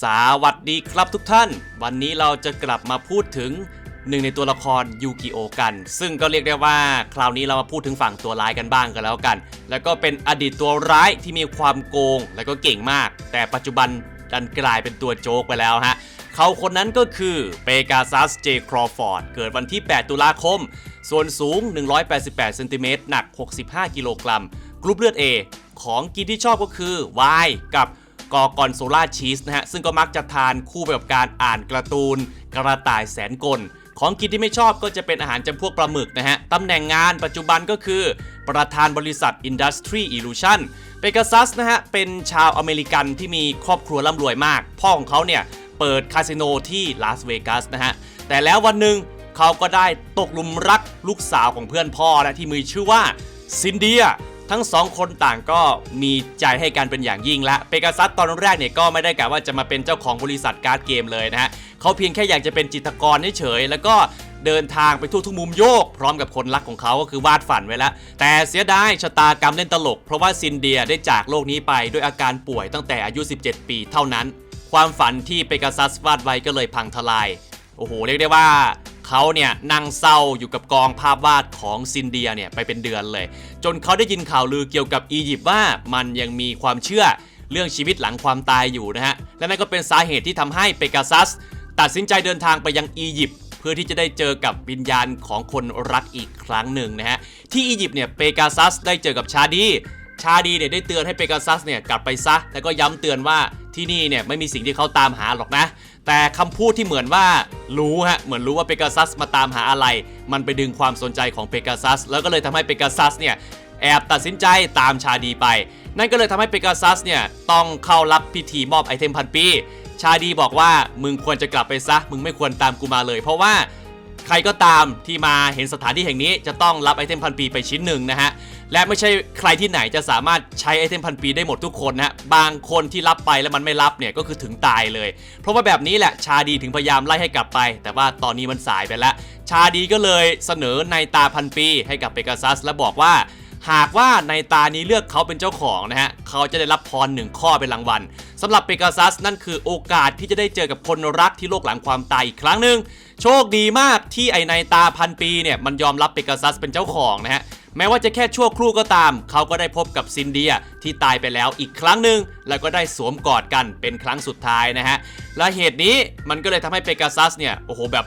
สวัสดีครับทุกท่าน วันนี้เราจะกลับมาพูดถึงหนึ่งในตัวละครยูกิโอกัน ซึ่งก็เรียกได้ว่าคราวนี้เรามาพูดถึงฝั่งตัวร้ายกันบ้างกันแล้วกัน แล้วก็เป็นอดีตตัวร้ายที่มีความโกงและก็เก่งมาก แต่ปัจจุบันดันกลายเป็นตัวโจ๊กไปแล้วฮะเขาคนนั้นก็คือเปกาซัสเจครอฟอร์ดเกิดวันที่ 8 ตุลาคม ส่วนสูง 188 เซนติเมตรหนัก 65 กิโลกรัมกรุ๊ปเลือด A ของกินที่ชอบก็คือไวน์กับ กอกอนโซล่าชีสนะฮะซึ่งก็มักจะทานคู่ไปกับการอ่านการ์ตูน กระต่ายแสนกล ของกินที่ไม่ชอบก็จะเป็นอาหารจำพวกปลาหมึกนะฮะตำแหน่งงานปัจจุบันก็คือ ประธานบริษัท Industry Illusion เปก a ซัสนะฮะเป็นชาวอเมริกันที่มีครอบครัวร่ำรวยมาก พ่อของเขาเนี่ยเปิดคาสิโนที่ลาสเวกัสนะฮะแต่แล้ววันหนึ่งเขาก็ได้ตกหลุมรักลูกสาวของเพื่อนพ่อนะที่มีชื่อว่าซินเดีย ทั้งสองคนต่างก็มีใจให้กันเป็นอย่างยิ่งละเปก a ซัสตอนแรกเนี่ยก็ไม่ได้กะว่าจะมาเป็นเจ้าของบริษัทการ์ดเกมเลยนะฮะเขาเพียงแค่อยากจะเป็นจิตรกรเฉยๆแล้วก็เดินทางไปทั่วทุกมุมโยก พร้อมกับคนรักของเขาก็คือวาดฝันไว้แล้ว แต่เสียดายชะตากรรมเล่นตลก เพราะว่าซินเดียได้จากโลกนี้ไปด้วยอาการป่วยตั้งแต่อายุ 17 ปีเท่านั้น ความฝันที่เปก a ซัสวาดไว้ก็เลยพังทลาย โอ้โห เรียกได้ว่า เขาเนี่ยนั่งเศร้าอยู่กับกองภาพวาดของซินเดียเนี่ยไปเป็นเดือนเลย จนเขาได้ยินข่าวลือเกี่ยวกับอียิปต์ว่ามันยังมีความเชื่อเรื่องชีวิตหลังความตายอยู่นะฮะ และนั่นก็เป็นสาเหตุที่ทำให้เปกาซัส ตัดสินใจเดินทางไปยังอียิปต์เพื่อที่จะได้เจอกับวิญญาณของคนรักอีกครั้งหนึ่งนะฮะ ที่อียิปต์เนี่ยเปกาซัสได้เจอกับชาดี ชาดีเนี่ยได้เตือนให้เปกาซัสเนี่ยกลับไปซะแล้วก็ย้ำเตือนว่า ที่นี่เนี่ยไม่มีสิ่งที่เขาตามหาหรอกนะ แต่คำพูดที่เหมือนว่ารู้ฮะเหมือนรู้ว่าเปกาซัสมาตามหาอะไร มันไปดึงความสนใจของเปกาซัสแล้วก็เลยทำให้เปกาซัสเนี่ยแอบตัดสินใจตามชาดีไป นั่นก็เลยทำให้เปกาซัสเนี่ยต้องเข้ารับพิธีมอบไอเทมพันปี ชาดีบอกว่ามึงควรจะกลับไปซะ มึงไม่ควรตามกูมาเลย เพราะว่าใครก็ตามที่มาเห็นสถานที่แห่งนี้จะต้องรับไอเทมพันปีไปชิ้นหนึ่งนะฮะ และไม่ใช่ใครที่ไหนจะสามารถใช้ไอเทมพันปีได้หมดทุกคนนะฮะบางคนที่รับไปแล้วมันไม่รับเนี่ยก็คือถึงตายเลย เพราะว่าแบบนี้แหละชาดีถึงพยายามไล่ให้กลับไป แต่ว่าตอนนี้มันสายไปแล้วชาดีก็เลยเสนอในตาพันปีให้กับเปกาซัสและบอกว่าหากว่าในตานี้เลือกเขาเป็นเจ้าของนะฮะ เขาจะได้รับพรหนึ่งข้อเป็นรางวัลสำหรับเปกาซัสนั่นคือโอกาสที่จะได้เจอกับคนรักที่โลกหลังความตายอีกครั้งหนึ่งโชคดีมากที่ไอในตาพันปีเนี่ยมันยอมรับเปกาซัสเป็นเจ้าของนะฮะ แม้ว่าจะแค่ชั่วครู่ก็ตาม เขาก็ได้พบกับซินเดียที่ตายไปแล้วอีกครั้งหนึ่งแล้วก็ได้สวมกอดกันเป็นครั้งสุดท้ายนะฮะและเหตุนี้มันก็เลยทำให้เปกาซัสเนี่ยโอ้โหแบบ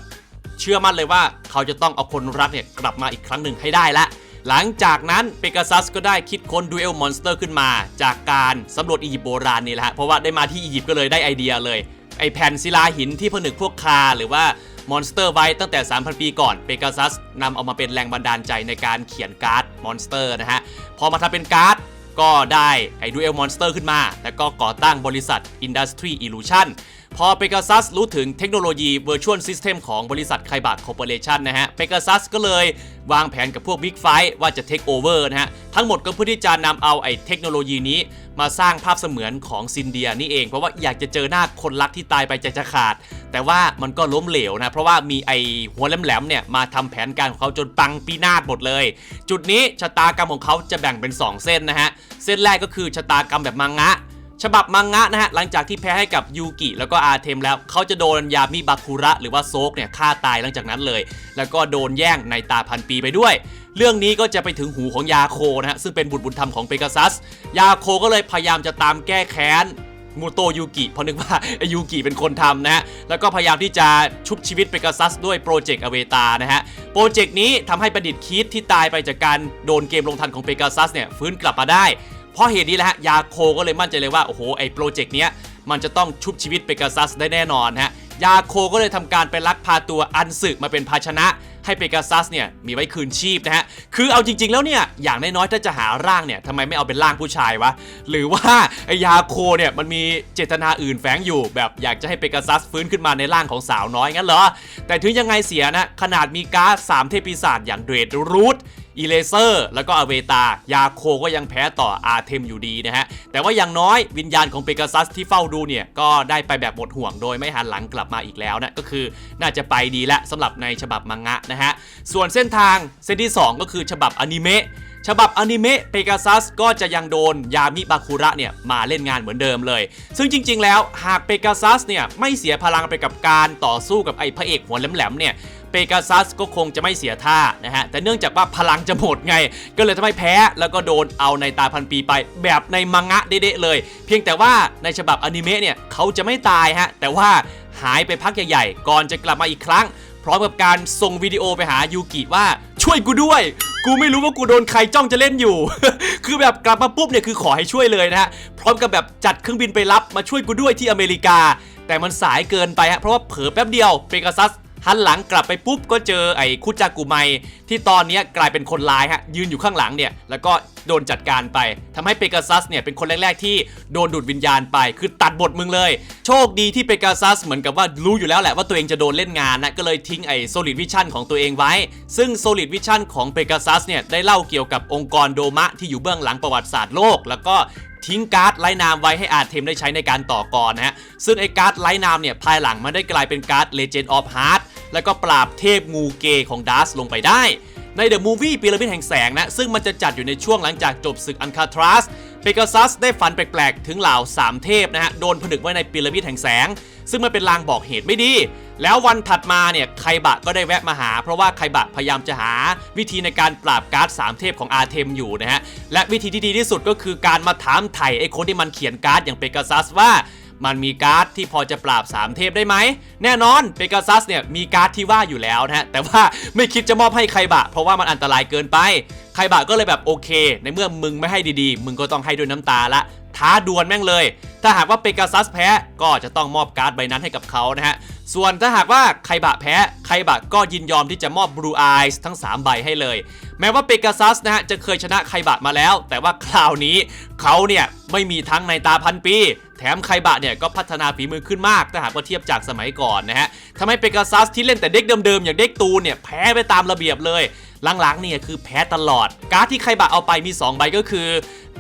เชื่อมั่นเลยว่าเขาจะต้องเอาคนรักเนี่ยกลับมาอีกครั้งหนึ่งให้ได้ละหลังจากนั้นเปกาซัสก็ได้คิดค้นดูเอลมอนสเตอร์ขึ้นมา จากการสำรวจอียิปต์โบราณนี่แหละฮะเพราะว่าได้มาที่อียิปต์ก็เลยได้ไอเดียเลยไอแผ่นศิลาหินที่ผนึกพวกคาหรือว่า มอนสเตอร์ไว้ตั้งแต่ 3,000 ปีก่อนเปกาซัสนำเอามาเป็นแรงบันดาลใจในการเขียนการ์ดมอนสเตอร์นะฮะ พอมาทำเป็นการ์ดก็ได้ไอ้ดูเอลมอนสเตอร์ขึ้นมา แล้วก็ก่อตั้งบริษัท Industry Illusion พอ Pegasus รู้ถึงเทคโนโลยี Virtual System ของบริษัทไคบ a คอร์ปอเรชันนะฮะ Pegasus ก็เลยวางแผนกับพวก Big f i ว่าจะ Take Over นะฮะ ทั้งหมดก็เพื่อที่จะนำเอาไอ้เทคโนโลยีนี้ มาสร้างภาพเสมือนของซินเดียนี่เอง เพราะว่าอยากจะเจอหน้าคนรักที่ตายไปใจจะขาด แต่ว่ามันก็ล้มเหลวนะ เพราะว่ามีไอ้หัวแหลมๆเนี่ยมาทำแผนการของเขาจนปังปีนาศหมดเลย จุดนี้ชะตากรรมของเขาจะแบ่งเป็น 2 เส้นนะฮะ เส้นแรกก็คือชะตากรรมแบบมังงะฉบับมังงะนะฮะ หลังจากที่แพ้ให้กับยูกิแล้วก็อาเทมแล้ว เขาจะโดนยามิบาคุระหรือว่าโซกเนี่ยฆ่าตายหลังจากนั้นเลย แล้วก็โดนแย่งในตาพันปีไปด้วย เรื่องนี้ก็จะไปถึงหูของยาโคนะฮะ ซึ่งเป็นบุตรบุญธรรมของเปกาซัส ยาโคก็เลยพยายามจะตามแก้แค้น มูโตยูกิเพราะนึกว่ายูกิเป็นคนทำนะฮะ แล้วก็พยายามที่จะชุบชีวิตเปกาซัสด้วยโปรเจกต์อเวตานะฮะ โปรเจกต์นี้ทำให้ประดิษฐ์คิดที่ตายไปจากการโดนเกมลงทันของเปกาซัสเนี่ยฟื้นกลับมาได้ เพราะเหตุนี้แหละฮะยาโคก็เลยมั่นใจเลยว่าโอ้โหไอ้โปรเจกต์เนี้ยมันจะต้องชุบชีวิตเปกาซัสได้แน่นอนฮะ ยาโคก็เลยทำการไปลักพาตัวอันสึมาเป็นภาชนะ ให้เปกาซัสเนี่ยมีไว้คืนชีพนะฮะ คือเอาจริง ๆ แล้วเนี่ยอย่างน้อยๆถ้าจะหาร่างเนี่ยทำไมไม่เอาเป็นร่างผู้ชายวะ หรือว่าไอยาโคเนี่ยมันมีเจตนาอื่นแฝงอยู่ แบบอยากจะให้เปกาซัสฟื้นขึ้นมาในร่างของสาวน้อยงั้นเหรอ แต่ถึงยังไงเสียนะขนาดมีกาซสามเทพปีศาจอย่างเดรดรูท อีเลเซอร์แล้วก็อเวตายาโคก็ยังแพ้ต่ออาเทมอยู่ดีนะฮะ แต่ว่าอย่างน้อยวิญญาณของเปกาซัสที่เฝ้าดูเนี่ย ก็ได้ไปแบบหมดห่วงโดยไม่หันหลังกลับมาอีกแล้วนะ ก็คือน่าจะไปดีแล้วสำหรับในฉบับมังงะนะฮะ ส่วนเส้นทางเส้นที่ 2 ก็คือฉบับอนิเมะฉบับอนิเมะเปกาซัสก็จะยังโดนยามิบาคุระเนี่ยมาเล่นงานเหมือนเดิมเลย ซึ่งจริง ๆ แล้วหากเปกาซัสเนี่ยไม่เสียพลังไปกับการต่อสู้กับไอ้พระเอกหัวแหลมๆเนี่ย ปกาซัสก็คงจะไม่เสียท่านะฮะ แต่เนื่องจากว่าพลังจะหมดไง ก็เลยทำให้แพ้แล้วก็โดนเอาในตาพันปีไป แบบในมังงะเด๊ะเลย เพียงแต่ว่าในฉบับอนิเมะเนี่ยเขาจะไม่ตายฮะ แต่ว่าหายไปพักใหญ่ๆ ก่อนจะกลับมาอีกครั้ง พร้อมกับการส่งวิดีโอไปหายูกิว่าช่วยกูด้วยกูไม่รู้ว่ากูโดนใครจ้องจะเล่นอยู่ คือแบบกลับมาปุ๊บเนี่ยคือขอให้ช่วยเลยนะฮะ พร้อมกับแบบจัดเครื่องบินไปรับมาช่วยกูด้วยที่อเมริกา แต่มันสายเกินไปฮะ เพราะว่าเผลอแป๊บเดียวเปกาซัส หันหลังกลับไปปุ๊บก็เจอไอ้คุจากุไมที่ตอนนี้กลายเป็นคนร้ายฮะยืนอยู่ข้างหลังเนี่ยแล้วก็โดนจัดการไปทำให้เปกาซัสเนี่ยเป็นคนแรก ๆ ที่โดนดูดวิญญาณไป คือตัดบทมึงเลย โชคดีที่เปกาซัสเหมือนกับว่ารู้อยู่แล้วแหละว่าตัวเองจะโดนเล่นงานนะก็เลยทิ้งไอ้โซลิดวิชั่นของตัวเองไว้ ซึ่งโซลิดวิชั่นของเปกาซัสเนี่ยได้เล่าเกี่ยวกับองค์กรโดมะที่อยู่เบื้องหลังประวัติศาสตร์โลก แล้วก็ ทิ้งการ์ดไร้นามไว้ให้อาเทมได้ใช้ในการต่อกรนะฮะซึ่งไอ้การ์ดไร้นามเนี่ยภายหลังมันได้กลายเป็นการ์ด Legend of Heart แล้วก็ปราบเทพงูเกย์ของดัสลงไปได้ในเดอะมูฟวี่ปีระมิดแห่งแสงนะ ซึ่งมันจะจัดอยู่ในช่วงหลังจากจบศึกอันคาทรัส เปกาซัสได้ฝันแปลกๆ ถึงเหล่าสามเทพนะฮะ โดนผนึกไว้ในปีระมิดแห่งแสง ซึ่งมันเป็นลางบอกเหตุไม่ดี แล้ววันถัดมาเนี่ยไคบะก็ได้แวะมาหา เพราะว่าไคบะพยายามจะหาวิธีในการปราบการ์ดสามเทพของอาร์เทมอยู่นะฮะ และวิธีที่ดีที่สุดก็คือการมาถามไถ่ไอ้คนที่มันเขียนการ์ดอย่างเปกาซัสว่ามันมีการ์ดที่พอจะปราบ 3 เทพได้ไหม แน่นอนเปกาซัสเนี่ยมีการ์ดที่ว่าอยู่แล้วนะฮะ แต่ว่าไม่คิดจะมอบให้ไคบะ เพราะว่ามันอันตรายเกินไป ไคบะก็เลยแบบโอเค ในเมื่อมึงไม่ให้ดีๆ มึงก็ต้องให้ด้วยน้ำตาละท้าดวลแม่งเลย ถ้าหากว่าเปกาซัสแพ้ก็จะต้องมอบการ์ดใบนั้นให้กับเขานะฮะ ส่วนถ้าหากว่าไคบะแพ้ไคบะก็ยินยอมที่จะมอบบลูอายส์ทั้ง 3 ใบให้เลย แม้ว่าเปกาซัสนะฮะจะเคยชนะไคบะมาแล้ว แต่ว่าคราวนี้เขาเนี่ยไม่มีทั้งในตาพันปี แถมไคบะเนี่ยก็พัฒนาฝีมือขึ้นมากถ้าหากว่าเทียบจากสมัยก่อนนะฮะทำให้เปกาซัสที่เล่นแต่เด็กเดิมๆอย่างเด็กตูนเนี่ยแพ้ไปตามระเบียบเลยหลังๆเนี่ยคือแพ้ตลอด การ์ดที่ไคบะเอาไปมี 2 ใบก็คือ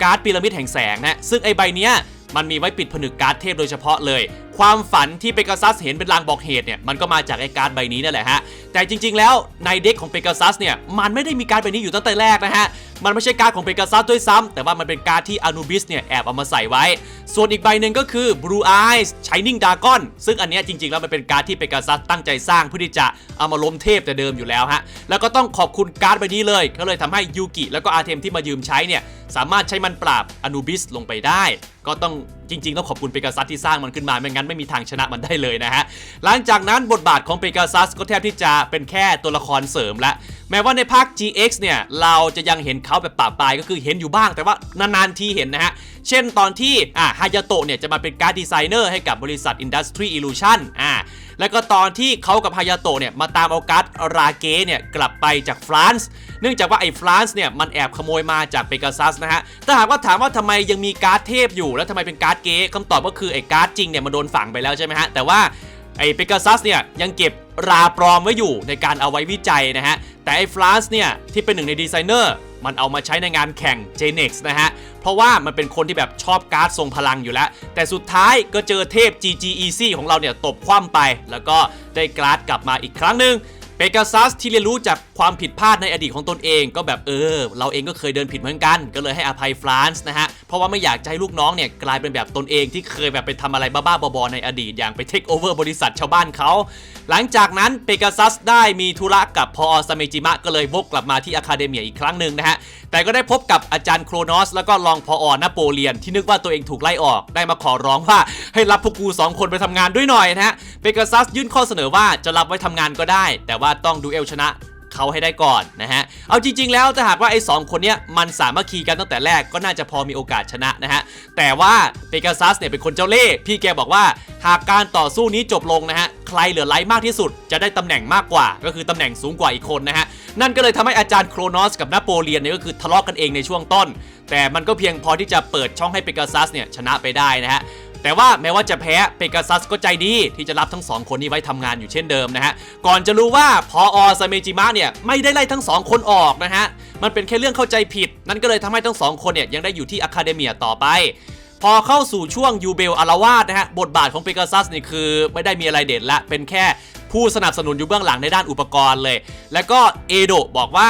การ์ดพีระมิดแห่งแสงนะซึ่งไอใบเนี้ยมันมีไว้ปิดผนึกการ์ดเทพโดยเฉพาะเลย ความฝันที่เปกาซัสเห็นเป็นลางบอกเหตุเนี่ยมันก็มาจากไอการ์ดใบนี้นั่นแหละฮะแต่จริงๆ แล้วในเด็กของเปกาซัสเนี่ยมันไม่ได้มีการ์ดใบนี้อยู่ตั้งแต่แรกนะฮะมันไม่ใช่การ์ดของเปกาซัสด้วยซ้ำแต่ว่ามันเป็นการ์ดที่อนูบิสเนี่ยแอบเอามาใส่ไว้ ส่วนอีกใบหนึ่งก็คือ Blue Eyes Shining Dragon ซึ่งอันนี้จริงๆ แล้วมันเป็นการ์ดที่เปกาซัสตั้งใจสร้างเพื่อที่จะเอามาล้มเทพแต่เดิมอยู่แล้วฮะแล้วก็ต้องขอบคุณการ์ดใบนี้เลยก็เลยทำให้ยูกิแล้วก็อาเทมที่มายืมใช้เนี่ยสามารถใช้มันปราบอนูบิสลงไปได้ ก็ต้องจริงๆต้องขอบคุณเปกาซัสที่สร้างมันขึ้นมาไม่งั้นไม่มีทางชนะมันได้เลยนะฮะหลังจากนั้นบทบาทของเปกาซัสก็แทบที่จะเป็นแค่ตัวละครเสริมละแม้ว่าในภาค GX เนี่ยเราจะยังเห็นเขาแบบป่าปลายก็คือเห็นอยู่บ้างแต่ว่านานๆทีเห็นนะฮะเช่นตอนที่อ่าฮายาโตะเนี่ยจะมาเป็นการ์ดดีไซเนอร์ให้กับบริษัท Industry Illusion อ่าแล้วก็ตอนที่เขากับฮายาโตะเนี่ยมาตามเอาการ์ดราเกเนี่ยกลับไปจากฟรานซ์เนื่องจากว่าไอ้ฟรานซ์เนี่ยมันแอบขโมยมาจากเปกาซัสนะฮะถ้าหากว่าถามว่าทำไมยังมีการ์ดเทพอยู่แล้วทำไมเป็นการ์ดเก๊คำตอบก็คือไอ้การ์ดจริงเนี่ยมันโดนฝังไปแล้วใช่ไหมฮะแต่ว่าไอ้เปกาซัสเนี่ยยังเก็บราปลอมไว้อยู่ในการเอาไว้วิจัยนะฮะแต่ไอ้ฟรานซ์เนี่ยที่เป็นหนึ่งในดีไซเนอร์มันเอามาใช้ในงานแข่ง j n e x นะฮะ เพราะว่ามันเป็นคนที่แบบชอบการ์ดทรงพลังอยู่แล้ว แต่สุดท้ายก็เจอเทพ GG Easy ของเราเนี่ยตบคว่ำไป แล้วก็ได้การ์ดกลับมาอีกครั้งหนึ่งเปกาซัสที่เรียนรู้จากความผิดพลาดในอดีตของตนเอง ก็แบบเออ เราเองก็เคยเดินผิดเหมือนกัน ก็เลยให้อภัยฟรานซ์นะฮะ เพราะว่าไม่อยากจะให้ลูกน้องเนี่ยกลายเป็นแบบตนเองที่เคยแบบไปทำอะไรบ้าๆบอๆในอดีตอย่างไปเทคโอเวอร์บริษัทชาวบ้านเขา หลังจากนั้นเปกาซัสได้มีธุระกับพอซาเมจิมะก็เลยวกกลับมาที่อะคาเดเมียอีกครั้งหนึ่งนะฮะ แต่ก็ได้พบกับอาจารย์โครนอสแล้วก็รองพออนาโปเลียนที่นึกว่าตัวเองถูกไล่ออกได้มาขอร้องว่าให้รับพวกกูสองคนไปทำงานด้วยหน่อยนะฮะเปกาซัสยื่นข้อเสนอว่าจะรับไว้ทำงานก็ได้ แต่ว่าต้องดูเอลชนะ เขาให้ได้ก่อนนะฮะ เอาจริง ๆ แล้วถ้าหากว่าไอ้สองคนเนี้ยมันสามัคคีกันตั้งแต่แรกก็น่าจะพอมีโอกาสชนะนะฮะ แต่ว่าเปกาซัสเนี่ยเป็นคนเจ้าเล่ห์พี่แกบอกว่าหากการต่อสู้นี้จบลงนะฮะใครเหลือไลท์มากที่สุดจะได้ตำแหน่งมากกว่า ก็คือตำแหน่งสูงกว่าอีกคนนะฮะนั่นก็เลยทำให้อาจารย์โครนอสกับนโปเลียนเนี่ยก็คือทะเลาะกันเองในช่วงต้น แต่มันก็เพียงพอที่จะเปิดช่องให้เปกาซัสเนี่ยชนะไปได้นะฮะ แต่ว่าแม้ว่าจะแพ้เปกาซัสก็ใจดีที่จะรับทั้งสองคนนี้ไว้ทำงานอยู่เช่นเดิมนะฮะ ก่อนจะรู้ว่าพออซาเมจิมะเนี่ยไม่ได้ไล่ทั้งสองคนออกนะฮะ มันเป็นแค่เรื่องเข้าใจผิด นั่นก็เลยทำให้ทั้งสองคนเนี่ยยังได้อยู่ที่อะคาเดเมียต่อไปพอเข้าสู่ช่วงยูเบลอารวาสนะฮะ บทบาทของเปกาซัสนี่คือไม่ได้มีอะไรเด่นละ เป็นแค่ผู้สนับสนุนอยู่เบื้องหลังในด้านอุปกรณ์เลย แล้วก็เอโดบอกว่า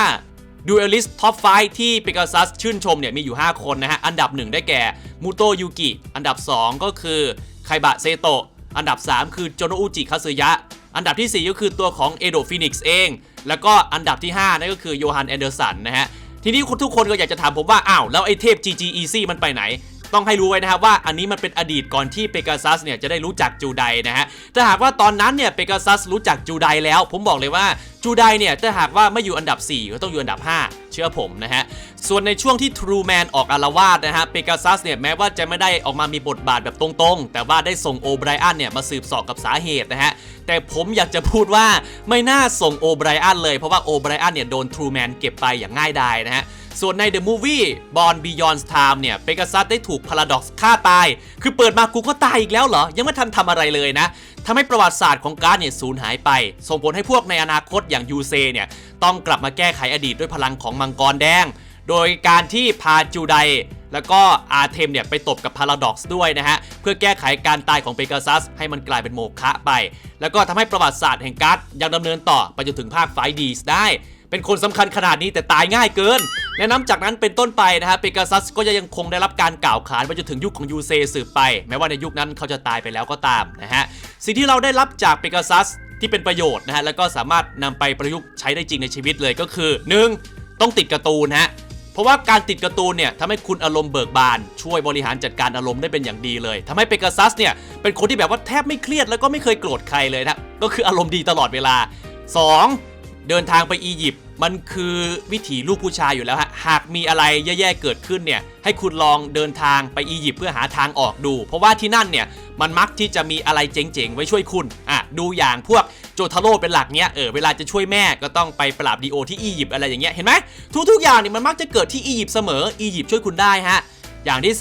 ดูเอลิสท็อปไฟที่เปกาซัสชื่นชมเนี่ยมีอยู่ 5 คนนะฮะ อันดับ 1 ได้แก่มูโตยูกิ อันดับ 2 ก็คือไคบะเซโตะ อันดับ 3 คือโจโนอุจิคาซึยะ อันดับทีสี่4 ก็คือตัวของเอโดฟินิกซ์เอง แล้วก็อันดับที่ 5 นั่นก็คือโยฮันแอนเดอร์สันนะฮะทีนี้คุณทุกคนก็อยากจะถามผมว่า อ้าว แล้วไอ้เทพ GG Easy มันไปไหน ต้องให้รู้ไว้นะครับว่าอันนี้มันเป็นอดีตก่อนที่เปก a ซัสเนี่ยจะได้รู้จักจูไดนะฮะถ้าหากว่าตอนนั้นเนี่ยเปก a ซัสรู้จักจูไดแล้ว ผมบอกเลยว่าจูไดเนี่ยถ้าหากว่าไม่อยู่อันดับ 4 ก็ต้องอยู่อันดับ 5 เชื่อผมนะฮะ ส่วนในช่วงที่ True Man ออกอารวาสนะฮะเปก a ซัสเนี่ยแม้ว่าจะไม่ได้ออกมามีบทบาทแบบตรงๆ แต่ว่าได้ส่งโอไบรอันเนี่ยมาสืบสอบกับสาเหตุนะฮะแต่ผมอยากจะพูดว่าไม่น่าส่งโอไบรอันเลยเพราะว่าโอไบรอันเนี่ยโดน True Man เก็บไปอย่างง่ายดายนะฮะ ส่วนใน The Movie Born Beyond Time เนี่ยเปก a ซัสได้ถูก Paradox ฆ่าตาย คือเปิดมากูก็ตายอีกแล้วเหรอ ยังไม่ทันทำอะไรเลยนะทำให้ประวัติศาสตร์ของการ์ดเนี่ยสูญหายไป ส่งผลให้พวกในอนาคตอย่างยูเซเนี่ยต้องกลับมาแก้ไขอดีตด้วยพลังของมังกรแดง โดยการที่พาจูไดแล้วก็อาร์เทมเนี่ยไปตบกับพาราดอกซ์ด้วยนะฮะ เพื่อแก้ไขการตายของเปก a ซัสให้มันกลายเป็นโมฆะไป แล้วก็ทำให้ประวัติศาสตร์แห่งการ์ดยังดำเนินต่อไปจนถึงภาคไฟดีสได้ เป็นคนสำคัญขนาดนี้แต่ตายง่ายเกิน และนับจากนั้นเป็นต้นไปนะฮะเปก a ซัสก็ยังคงได้รับการกล่าวขานไปจนถึงยุคของยูเซสืบไป แม้ว่าในยุคนั้นเขาจะตายไปแล้วก็ตามนะฮะสิ่งที่เราได้รับจากเปก a ซัสที่เป็นประโยชน์นะฮะแล้วก็สามารถนำไปประยุกต์ใช้ได้จริงในชีวิตเลยก็คือ 1. ต้องติดการ์ตูนฮะเพราะว่าการติดการ์ตูนเนี่ยทำให้คุณอารมณ์เบิกบาน ช่วยบริหารจัดการอารมณ์ได้เป็นอย่างดีเลยทำให้เปก a ซัสเนี่ยเป็นคนที่แบบว่าแทบไม่เครียดแล้วก็ไม่เคยโกรธใครเลยนะก็คืออารมณ์ดีตลอดเวลา 2. เดินทางไปอียิปต์ มันคือวิถีลูกผู้ชายอยู่แล้วฮะ หากมีอะไรแย่ๆเกิดขึ้นเนี่ย ให้คุณลองเดินทางไปอียิปต์เพื่อหาทางออกดู เพราะว่าที่นั่นเนี่ย มันมักที่จะมีอะไรเจ๋งๆ ไว้ช่วยคุณ อะ ดูอย่างพวกโจทาโร่เป็นหลักเนี้ย เออ เวลาจะช่วยแม่ก็ต้องไปปราบดีโอที่อียิปต์อะไรอย่างเงี้ย เห็นไหม ทุกๆ อย่างเนี่ยมันมักจะเกิดที่อียิปต์เสมอ อียิปต์ช่วยคุณได้ฮะ อย่างที่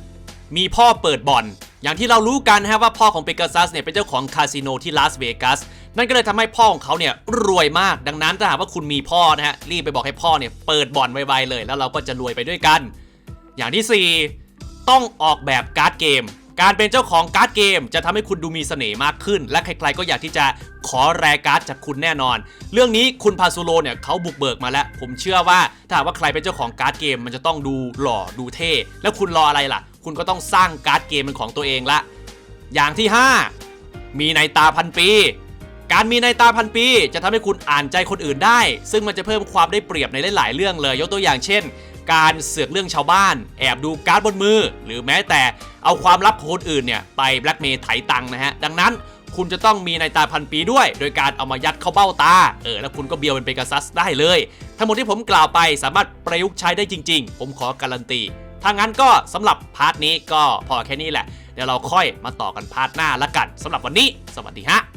3 มีพ่อเปิดบ่อน อย่างที่เรารู้กันฮะว่าพ่อของเปก a ซัสเนี่ยเป็นเจ้าของคาสิโนที่ลาสเวกัส นั่นก็เลยทำให้พ่อของเขาเนี่ยรวยมากดังนั้นถ้าหากว่าคุณมีพ่อนะฮะรีบไปบอกให้พ่อเนี่ยเปิดบ่อนไวๆเลย แล้วเราก็จะรวยไปด้วยกัน อย่างที่ 4 ต้องออกแบบการ์ดเกม การเป็นเจ้าของการ์ดเกม จะทำให้คุณดูมีเสน่ห์มากขึ้น และใครๆก็อยากที่จะขอแรการ์ดจากคุณแน่นอน เรื่องนี้คุณพาซูโรเนี่ยเขาบุกเบิกมาแล้ว ผมเชื่อว่าถ้าหากว่าใครเป็นเจ้าของการ์ดเกม มันจะต้องดูหล่อดูเท่ แล้วคุณรออะไรล่ะ คุณก็ต้องสร้างการ์ดเกมเป็นของตัวเองละ อย่างที่ 5 มีในตาพันปี การมีในตาพันปีจะทำให้คุณอ่านใจคนอื่นได้ ซึ่งมันจะเพิ่มความได้เปรียบในหลาย ๆ เรื่องเลย ยกตัวอย่างเช่น การเสือกเรื่องชาวบ้าน แอบดูการ์ดบนมือ หรือแม้แต่เอาความลับของคนอื่นเนี่ยไปแบล็กเมย์ไถตังค์นะฮะ ดังนั้นคุณจะต้องมีในตาพันปีด้วย โดยการเอามายัดเข้าเบ้าตา เออ แล้วคุณก็เบียวเป็นเปกาซัสได้เลย ทั้งหมดที่ผมกล่าวไปสามารถประยุกต์ใช้ได้จริง ๆ ผมขอการันตี ถ้างั้นก็สำหรับพาร์ทนี้ก็พอแค่นี้แหละ เดี๋ยวเราค่อยมาต่อกันพาร์ทหน้าละกันสำหรับวันนี้ สวัสดีฮะ